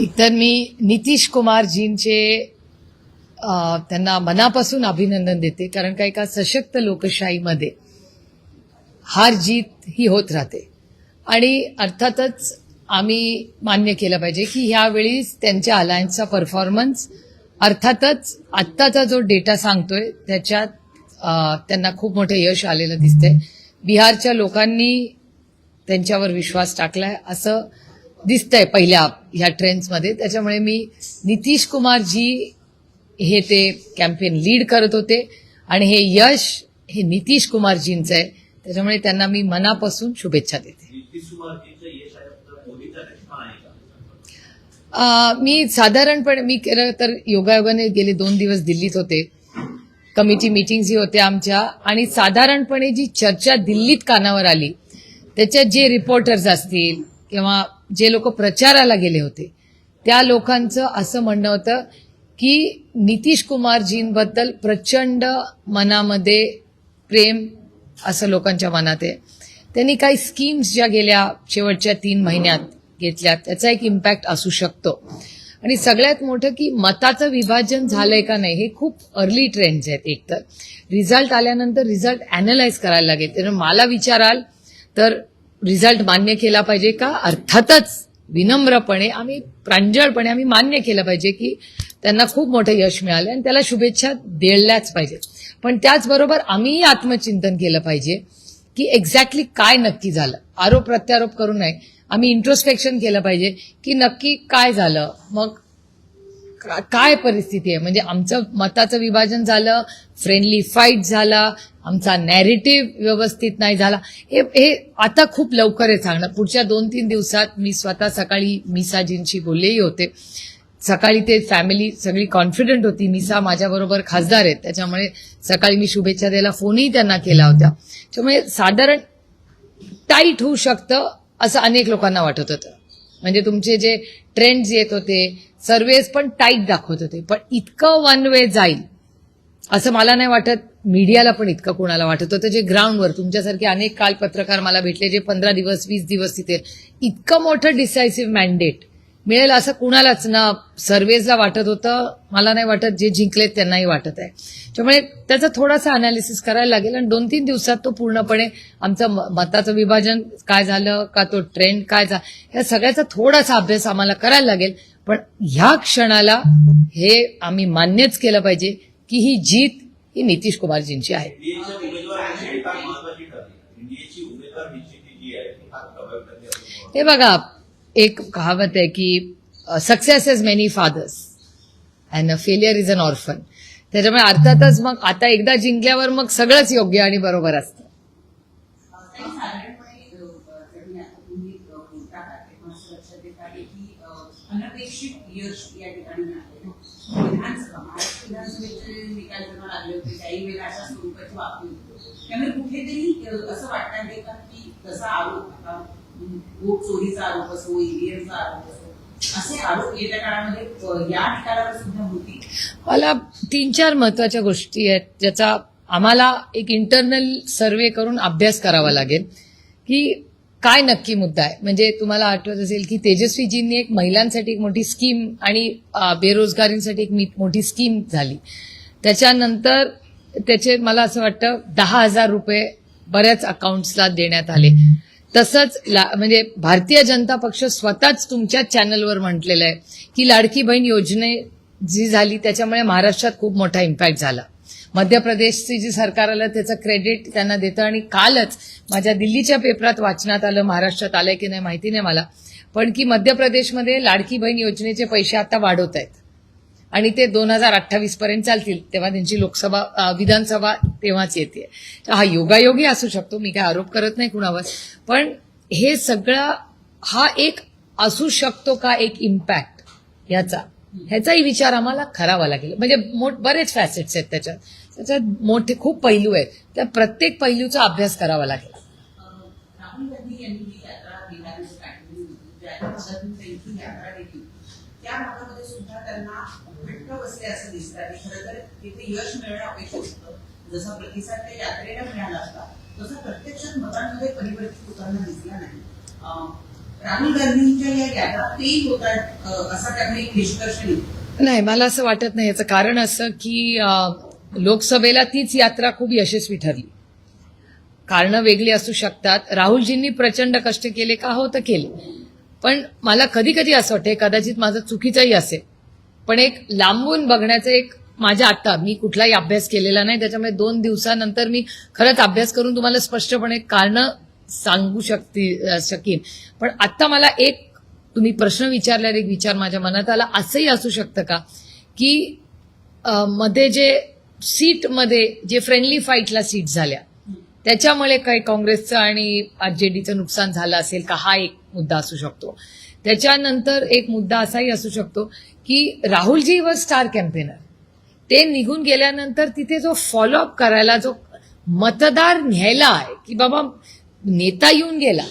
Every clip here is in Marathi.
एकतर मी नितीश कुमारजींचे त्यांना मनापासून अभिनंदन देते कारण का एका सशक्त लोकशाहीमध्ये हार जीत ही होत राहते. आणि अर्थातच आम्ही मान्य केलं पाहिजे की ह्यावेळी त्यांच्या अलायन्सचा परफॉर्मन्स अर्थातच आत्ताचा जो डेटा सांगतोय त्याच्यात त्यांना खूप मोठं यश आलेलं दिसतंय. बिहारच्या लोकांनी त्यांच्यावर विश्वास टाकलाय असं दिसतंय पहिल्या ह्या ट्रेंड्समध्ये त्याच्यामुळे मी नितीश कुमारजी हे ते कॅम्पेन लीड करत होते. आणि हे यश हे नितीश कुमारजींचं आहे. त्याच्यामुळे त्यांना मी मनापासून शुभेच्छा देते. मी साधारणपणे मी केलं तर योगायोगाने गेले दोन दिवस दिल्लीत होते. कमिटी मिटिंग्सही होत्या आमच्या. आणि साधारणपणे जी चर्चा दिल्लीत कानावर आली त्याच्यात जे रिपोर्टर्स असतील किंवा जे लोक प्रचाराला गेले होते त्या लोकांचं असं म्हणणं होतं की नितीश कुमारजींबद्दल प्रचंड मनामध्ये प्रेम असं लोकांच्या मनात आहे. त्यांनी काही स्कीम्स ज्या गेल्या शेवटच्या तीन महिन्यात घेतल्या त्याचा एक इम्पॅक्ट असू शकतो. आणि सगळ्यात मोठं की मताचं विभाजन झालंय का नाही हे खूप अर्ली ट्रेंड्स आहेत एकतर रिझल्ट आल्यानंतर रिझल्ट अॅनलाइज करायला लागेल. तर मला विचाराल तर रिझल्ट मान्य केला पाहिजे का? अर्थातच विनम्रपणे आम्ही प्रांजळपणे आम्ही मान्य केलं पाहिजे की त्यांना खूप मोठं यश मिळालं आणि त्याला शुभेच्छा देळल्याच पाहिजे. पण त्याचबरोबर आम्हीही आत्मचिंतन केलं पाहिजे की एक्झॅक्टली काय नक्की झालं. आरोप प्रत्यारोप करू नये. आम्ही इंट्रोस्पेक्शन केलं पाहिजे की नक्की काय झालं. मग काय परिस्थिती आहे? म्हणजे आमचं मताचं विभाजन झालं फ्रेंडली फाईट झाला आमचा नॅरेटिव्ह व्यवस्थित नाही झाला. हे हे आता खूप लवकर आहे सांगणं. पुढच्या दोन तीन दिवसात मी स्वतः सकाळी मिसाजींशी बोललेही होते. सकाळी ते फॅमिली सगळी कॉन्फिडंट होती. मिसा माझ्याबरोबर खासदार आहेत. त्याच्यामुळे सकाळी मी शुभेच्छा द्यायला फोनही त्यांना केला होता. त्यामुळे साधारण टाईट होऊ शकतं असं अनेक लोकांना वाटत होतं. म्हणजे तुमचे जे ट्रेंड्स येत होते सर्वेज पण टाईट दाखवत होते. पण इतकं वन वे जाईल असं मला नाही वाटत मीडियाला पण इतकं कोणाला वाटत होतं. जे ग्राउंडवर तुमच्यासारखे अनेक काल पत्रकार मला भेटले जे पंधरा दिवस वीस दिवस तिथे. इतकं मोठं डिसायसिव्ह मॅन्डेट मिळेल असं कुणालाच ना सर्वेजला वाटत होतं. मला नाही वाटत जे जिंकलेत त्यांनाही वाटत आहे. त्यामुळे त्याचा थोडासा अनालिसिस करायला लागेल आणि दोन तीन दिवसात तो पूर्णपणे आमचं म- मताचं विभाजन काय झालं का तो ट्रेंड काय झाला या सगळ्याचा थोडासा अभ्यास आम्हाला करायला लागेल. पण ह्या क्षणाला हे आम्ही मान्यच केलं पाहिजे की ही जीत ही नितीश कुमारजींची आहे. हे बघा एक कहावत आहे की success is many fathers and a failure is an orphan त्याच्यामुळे अर्थातच मग आता एकदा जिंकल्यावर मग सगळंच योग्य आणि बरोबर असतं काही साधारणपणे अ, जरी आता तुम्ही अ, बोलता आहात तेव्हा असं लक्षात येत आहे की अ, अनपेक्षित या ठिकाणी विधानसभा महाराष्ट्र विधानसभेचे निकाल जेव्हा लागले होते त्याही वेळेला अशा स्वरूपाची वापरली त्यामुळे कुठेतरी असं वाटणार आहे का की तसा आरोप वोट चोरीचा आरोप असो ईव्हीएमचा आरोप असो मला तीन चार महत्त्वाच्या गोष्टी आहेत ज्याचा आम्हाला एक इंटरनल सर्वे करून अभ्यास करावा लागेल. की काय नक्की मुद्दा आहे? म्हणजे तुम्हाला आठवत असेल की तेजस्वीजींनी एक महिलांसाठी एक मोठी स्कीम आणि बेरोजगारींसाठी एक मोठी स्कीम झाली. त्याच्यानंतर त्याचे मला असं वाटतं दहा हजार रुपये बऱ्याच अकाउंट्सला देण्यात आले. तसंच ला- म्हणजे भारतीय जनता पक्ष स्वतःच तुमच्या चॅनलवर म्हटलेलं आहे की लाडकी बहीण योजने जी झाली त्याच्यामुळे महाराष्ट्रात खूप मोठा इम्पॅक्ट झाला. मध्य प्रदेशची जी सरकार आलं त्याचं क्रेडिट त्यांना देतं. आणि कालच माझ्या दिल्लीच्या पेपरात वाचनात आलं महाराष्ट्रात आलंय की नाही माहिती नाही मला. पण की मध्य प्रदेशमध्ये लाडकी बहीण योजनेचे पैसे आता वाढवत आहेत. आणि ते दोन हजार अठ्ठावीस पर्यंत चालतील तेव्हा त्यांची लोकसभा विधानसभा तेव्हाच येते. तर हा योगायोगी असू शकतो मी काय आरोप करत नाही कुणावर. पण हे सगळं हा एक असू शकतो का एक इम्पॅक्ट ह्याचा ह्याचाही विचार आम्हाला करावा लागेल. म्हणजे मोठ बरेच फॅसेट्स आहेत त्याच्यात. त्याच्यात मोठे खूप पैलू आहेत. त्या प्रत्येक पैलूचा अभ्यास करावा लागेल. नाही. मला असं वाटत नाही. याचं कारण असं की लोकसभेला तीच यात्रा खूप यशस्वी ठरली. कारणं वेगळी असू शकतात. राहुलजींनी प्रचंड कष्ट केले का? हो तर केले. पण मला कधी कधी असं वाटते कदाचित माझं चुकीचंही असेल. पण एक लांबून बघण्याचं एक माझ्या आत्ता मी कुठलाही अभ्यास केलेला नाही. त्याच्यामुळे दोन दिवसानंतर मी खरंच अभ्यास करून तुम्हाला स्पष्टपणे कारणं सांगू शकते शकेन. पण आत्ता मला एक तुम्ही प्रश्न विचारल्यावर एक विचार माझ्या मनात आला. असंही असू शकतं का? की मध्ये जे सीटमध्ये जे फ्रेंडली फाईटला सीट झाल्या. त्याच्यामुळे काही काँग्रेसचं आणि आरजेडीचं नुकसान झालं असेल का हा एक मुद्दा असू शकतो. त्याच्यानंतर एक मुद्दा असाही असू शकतो की राहुलजी व स्टार कॅम्पेनर ते निघून गेल्यानंतर तिथे जो फॉलोअप करायला जो मतदार न्यायला आहे की बाबा नेता येऊन गेला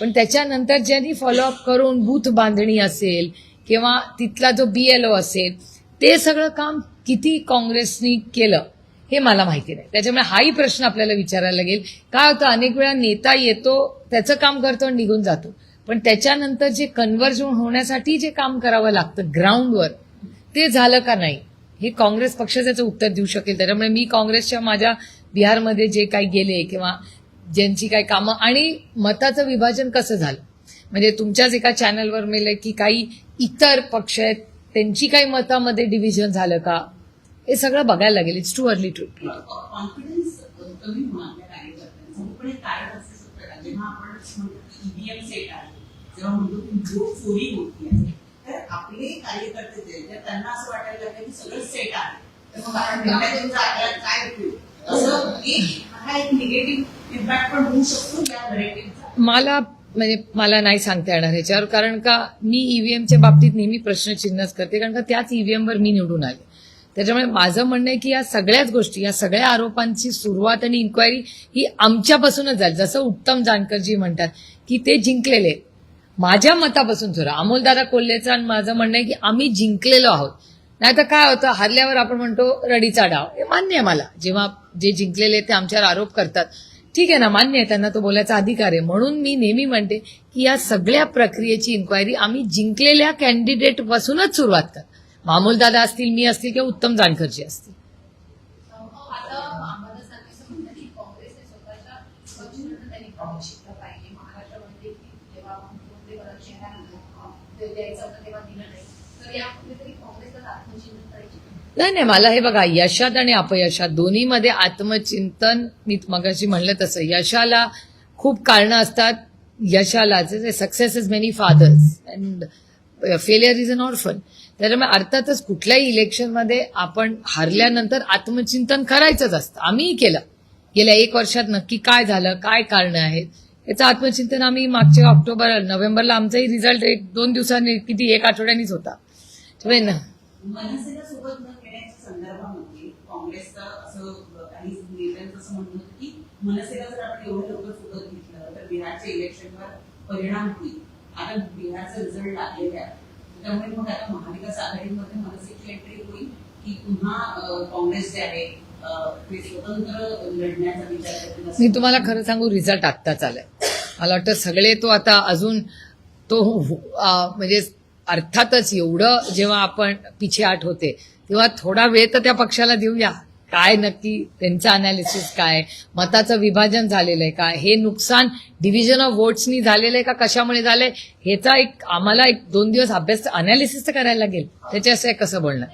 पण त्याच्यानंतर ज्यांनी फॉलोअप करून बूथ बांधणी असेल किंवा तिथला जो बीएलओ असेल ते सगळं काम किती काँग्रेसनी केलं हे मला माहिती नाही. त्याच्यामुळे हाही प्रश्न आपल्याला विचारायला लागेल. काय होतं अनेक वेळा नेता येतो त्याचं काम करतो आणि निघून जातो. पण त्याच्यानंतर जे कन्व्हर्जन होण्यासाठी जे काम करावं लागतं ग्राउंडवर ते झालं का नाही हे काँग्रेस पक्ष त्याचं उत्तर देऊ शकेल. त्याच्यामुळे मी काँग्रेसच्या माझ्या बिहारमध्ये जे काही गेले किंवा ज्यांची काही कामं आणि मताचं विभाजन कसं झालं? म्हणजे तुमच्याच एका चॅनलवर मिळलं की काही इतर पक्ष आहेत त्यांची काही मतामध्ये डिव्हिजन झालं का? हे सगळं बघायला लागेल. It's too early to confidence कमी मला म्हणजे मला नाही सांगता येणार ह्याच्यावर. कारण का मी ईव्हीएमच्या बाबतीत नेहमी प्रश्नचिन्हच करते. कारण का त्याच ईव्हीएमवर मी निवडून आले. त्याच्यामुळे माझं म्हणणं आहे की या सगळ्याच गोष्टी या सगळ्या आरोपांची सुरुवात आणि इन्क्वायरी ही आमच्यापासूनच झाली. जसं उत्तम जानकरजी म्हणतात की ते जिंकलेले. माझ्या मतापासून सुरू अमोलदादा कोल्हेचं आणि माझं म्हणणं आहे की आम्ही जिंकलेलो आहोत. नाही तर काय होतं? हरल्यावर आपण म्हणतो रडीचा डाव. हे मान्य आहे मला. जेव्हा जे जिंकलेले ते आमच्यावर आरोप करतात. ठीक आहे ना मान्य आहे त्यांना तो बोलायचा अधिकार आहे. म्हणून मी नेहमी म्हणते की या सगळ्या प्रक्रियेची इन्क्वायरी आम्ही जिंकलेल्या कॅन्डिडेट पासूनच सुरुवात कर. मामूलदादा असतील मी असतील किंवा उत्तम जानकरजी असतील. द्यायचं होतं तेव्हा दिलं नाही तर या कुठेतरी काँग्रेसला आत्मचिंतन करायची नाही नाही मला हे बघा यशात आणि अपयशात दोन्हीमध्ये आत्मचिंतन मी मगाशी म्हणलं तसं यशाला खूप कारणं असतात यशाला success is many fathers and failure is an orphan त्याच्यामुळे अर्थातच कुठल्याही इलेक्शनमध्ये आपण हारल्यानंतर आत्मचिंतन करायचंच असतं. आम्हीही केलं. गेल्या एक वर्षात नक्की काय झालं काय कारणं आहेत याचं आत्मचिंतन आम्ही मागच्या ऑक्टोबर नोव्हेंबरला आमचाही रिझल्ट एक दोन दिवसांनी किती एक आठवड्यानीच होता. त्यामुळे ना संदर्भामध्ये काँग्रेसचं असं काही नेत्यांचं असं म्हणणं होतं की मनसेला जर आपण एवढं लवकर सोबत घेतलं तर बिहारच्या इलेक्शनवर परिणाम होईल. आता बिहारचा रिझल्ट लागलेले आहे. त्यामुळे मग आता महाविकास आघाडीमध्ये मनसेची एंट्री होईल की पुन्हा काँग्रेस जे आहे मी तुम्हाला खरं सांगू रिझल्ट आत्ताच आलाय. मला वाटतं सगळे तो आता अजून तो म्हणजे अर्थातच एवढं जेव्हा आपण पिछे आठ होते तेव्हा थोडा वेळ तर त्या पक्षाला देऊया. काय नक्की त्यांचं अनालिसिस काय? मताचं विभाजन झालेलं आहे का? हे नुकसान डिव्हिजन ऑफ वोट्सनी झालेलं आहे का? कशामुळे झालंय? ह्याचा एक आम्हाला एक दोन दिवस अभ्यास अनालिसिस तर करायला लागेल. त्याच्याशिवाय कसं बोलणार?